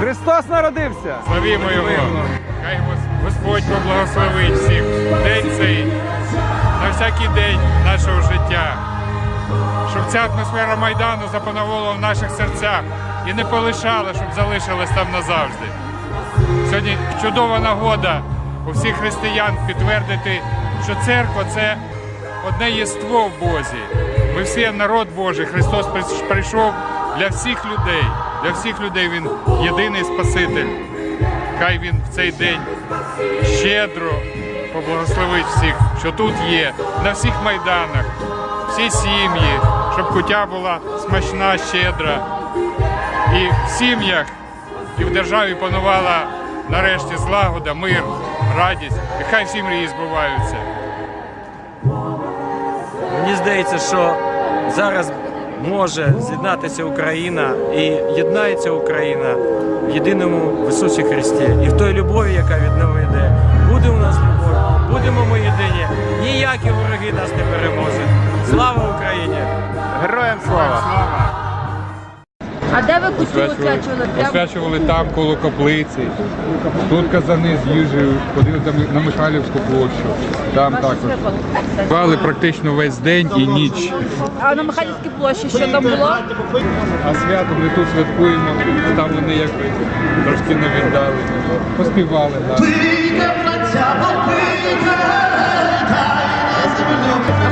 Христос народився! Славімо Його! Хай Господь поблагословить всіх день цей, на всякий день нашого життя. Щоб ця атмосфера Майдану запанувала в наших серцях і не полишала, щоб залишилась там назавжди. Сьогодні чудова нагода у всіх християн підтвердити, що церква це одне єство в Бозі. Ми всі народ Божий. Христос прийшов для всіх людей. Для всіх людей Він єдиний Спаситель. Хай Він в цей день щедро поблагословить всіх, що тут є, на всіх майданах, всі сім'ї, щоб кутя була смачна, щедра. І в сім'ях, і в державі панувала нарешті злагода, мир, радість. І хай всі мрії збуваються. Мені здається, що зараз може з'єднатися Україна і єднається Україна в єдиному в Ісусі Христі. І в той любові, яка від нього йде, буде у нас любов, будемо ми єдині. Ніякі вороги нас не переможуть. Слава Україні! Героям слава! А де ви кутю освячували? Освячували там коло каплиці. Тут казани з їжею, ходили там на Михайлівську площу. Там також. Спали практично весь день і ніч. А на Михайлівській площі що там було? А свято ми тут святкуємо, там вони якби трошки не віддали. Поспівали. Да.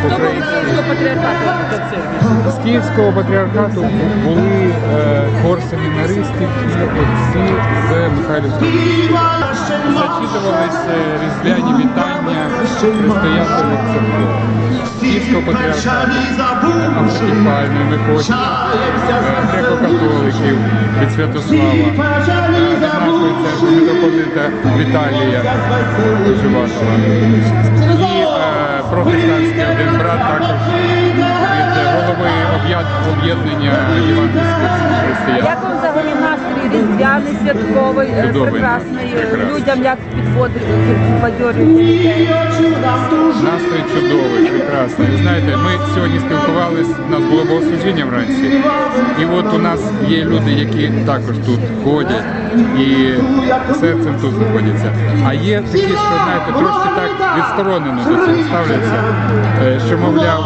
Був Київського патріархату? З Київського патріархату були е, хор семінаристів і отці з Михайлівської. Зачитувались е, різдвяні вітання настоятелів церкви. З Київського патріархату, автокефальної Микоті, е, греко-католиків від Святослава, нашої церкви митрополита Віталія Живашова. Протестантський один брат також від голови об'єднання євангельських християн. Як вам взагалі настрій різдвяний, святковий, е, Чудовий. прекрасний? е, Людям як підходить, підбадьорюють людей? Настрій чудовий, прекрасний. Ви знаєте, ми сьогодні спілкувалися, у нас було богослужіння вранці. І от у нас є люди, які також тут ходять і серцем тут знаходяться. А є такі, що знаєте, трошки так відсторонено до цього ставляться, е, що мовляв,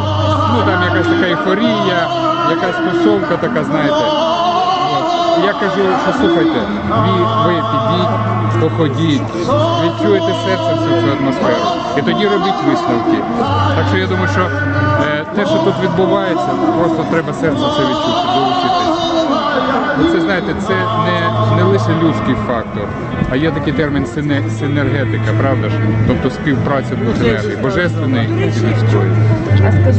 ну там якась така ейфорія, якась тусовка така, знаєте. Я кажу, що слухайте, ви, ви підіть, походіть, відчуєте серце всю цю атмосферу. І тоді робіть висновки. Так що я думаю, що е, те, що тут відбувається, просто треба серце це відчути, долучитись. Ну, Це знаєте, це не, не лише людський фактор, а є такий термін сине, синергетика, правда ж? Тобто співпраця двох енергій, божественної і людської.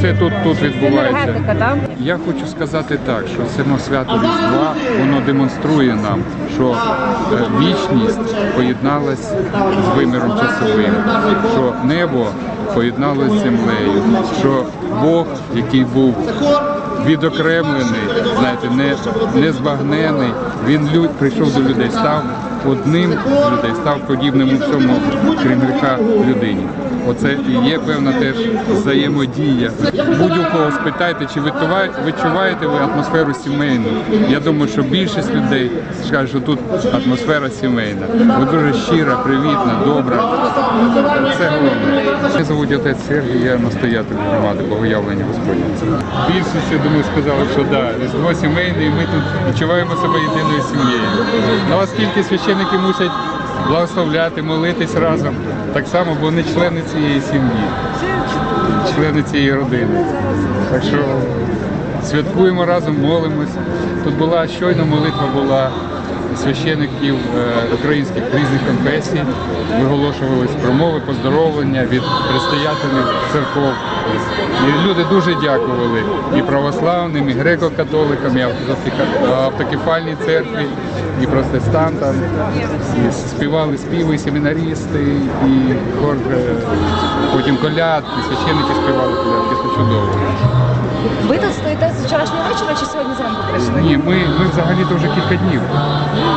Це тут, тут відбувається. Я хочу сказати так, що само свято Різдва воно демонструє нам, що е, вічність поєдналась з виміром часовим, що небо поєдналось з землею, що Бог, який був відокремлений, знаєте, не, не збагнений, він лю- прийшов до людей, став одним з людей, став подібним у всьому, крім людині. Оце і є певна теж взаємодія. Будь-у кого спитайте, чи відчуваєте, ви атмосферу сімейну? Я думаю, що більшість людей скажуть, що тут атмосфера сімейна. Ви дуже щира, привітна, добра. Це головне. Мене звуть отець Сергій, я настоятель громади Богоявлення Господня. Більшість, я думаю, сказали, що да, різдво сімейне, і ми тут відчуваємо себе єдиною сім'єю. Оскільки священники мусять благословляти, молитись разом, так само, бо вони члени цієї сім'ї, члени цієї родини. Так що святкуємо разом, молимось. Тут була щойно молитва була священиків е, українських різних конфесій, виголошувались промови, поздоровлення від предстоятелів церков. І люди дуже дякували і православним, і греко-католикам, і автокефа- автокефальній церкві, і протестантам. І співали співи, і семінарісти, і хор, е, потім колядки, священники співали колядки, це чудово. Ви тут стоїте з вчорашнього вечора чи сьогодні зранку прийшли? Ні, ми, ми взагалі то вже кілька днів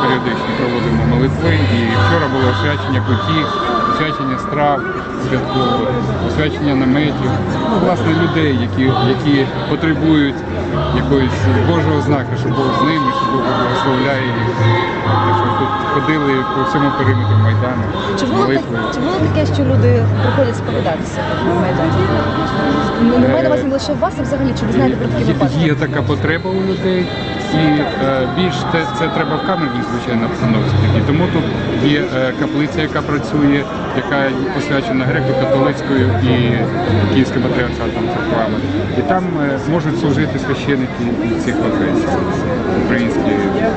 періодично проводимо молитви. І вчора було освячення кутів, освячення страв святкових, освячення наметів. Ну, власне, людей, які, які потребують якоїсь Божого знака, що Бог з ними, що Бог благословляє їх. Так що тут ходили по всьому периметру Майдану Чи було, так, чи було таке, що люди приходять сповідатися на Майдан? Ну, не маю на увазі не лише вас, а взагалі, чи ви знаєте про такі випадки? Є така потреба у людей, і е, більш те, це треба в камерній, звичайно, обстановці такі. Тому тут є е, каплиця, яка працює, яка посвячена греко-католицькою і київським патріархатом церквами. І там е, можуть служити священики цих конфесій, українські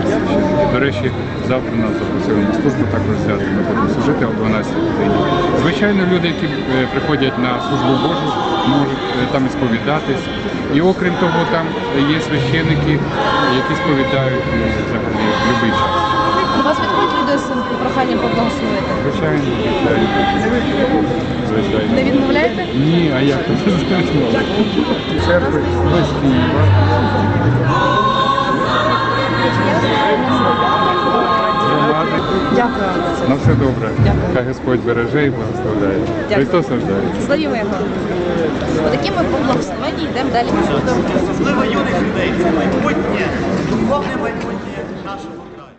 священики. До речі, завтра нас запросили на службу також взяти. Ми будемо служити о 12 годині. Звичайно, люди, які е, приходять на службу Божу, можуть е, там сповідатись. І окрім того, там є священики, які сповідають ну, взагалі в час вас підходять люди з проханням поблагословити? Звичайно, звичайно. Не відмовляєте? Ні, а як це звичайно? Церкви без Києва. Дякую. На все добре. Дякую. Хай Господь береже і благословляє. Дякую. Христос рождає. Здаємо його. Отакими поблагословенні йдемо далі. Особливо юних людей. Це майбутнє, духовне майбутнє.